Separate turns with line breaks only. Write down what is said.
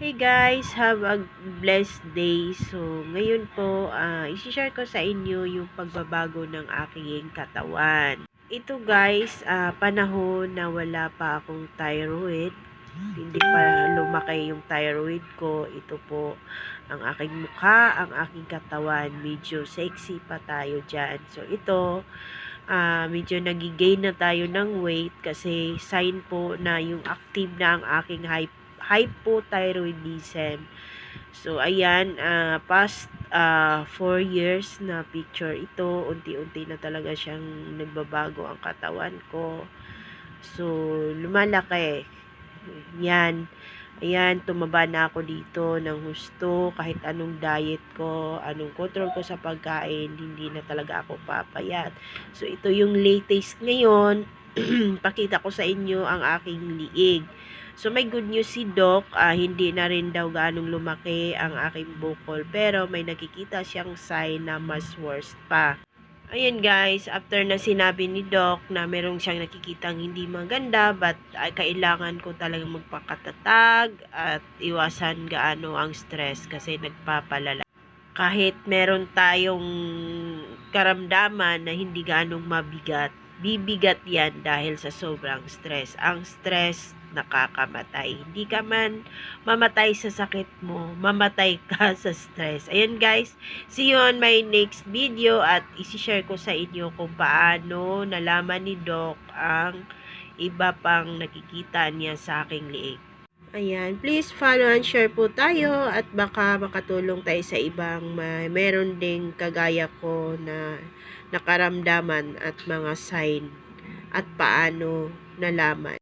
Hey guys, have a blessed day. So, ngayon po, uh, isi-share ko sa inyo yung pagbabago ng aking katawan. Ito guys, ah, panahon na wala pa akong thyroid. Hindi pa lumaki yung thyroid ko. Ito po ang aking mukha, ang aking katawan. Medyo sexy pa tayo dyan. So, ito, ah, medyo nagigain na tayo ng weight kasi sign po na yung active na ang aking hype hypothyroidism. So, ayan, uh, past 4 uh, years na picture ito, unti-unti na talaga siyang nagbabago ang katawan ko. So, lumalaki. Yan. Ayan, tumaba na ako dito ng husto, kahit anong diet ko, anong control ko sa pagkain, hindi na talaga ako papayat. So, ito yung latest ngayon, pakita ko sa inyo ang aking liig. So may good news si Doc, uh, hindi na rin daw ganong lumaki ang aking bukol pero may nakikita siyang sign na mas worst pa. Ayan guys, after na sinabi ni Doc na merong siyang nakikitang hindi maganda but ay kailangan ko talagang magpakatatag at iwasan gaano ang stress kasi nagpapalala. Kahit meron tayong karamdaman na hindi ganong mabigat, bibigat yan dahil sa sobrang stress. Ang stress nakakamatay. Hindi ka man mamatay sa sakit mo, mamatay ka sa stress. Ayan guys, see you on my next video at isi-share ko sa inyo kung paano nalaman ni Doc ang iba pang nakikita niya sa aking liig. Ayan, please follow and share po tayo at baka makatulong tayo sa ibang may meron ding kagaya ko na nakaramdaman at mga sign at paano nalaman.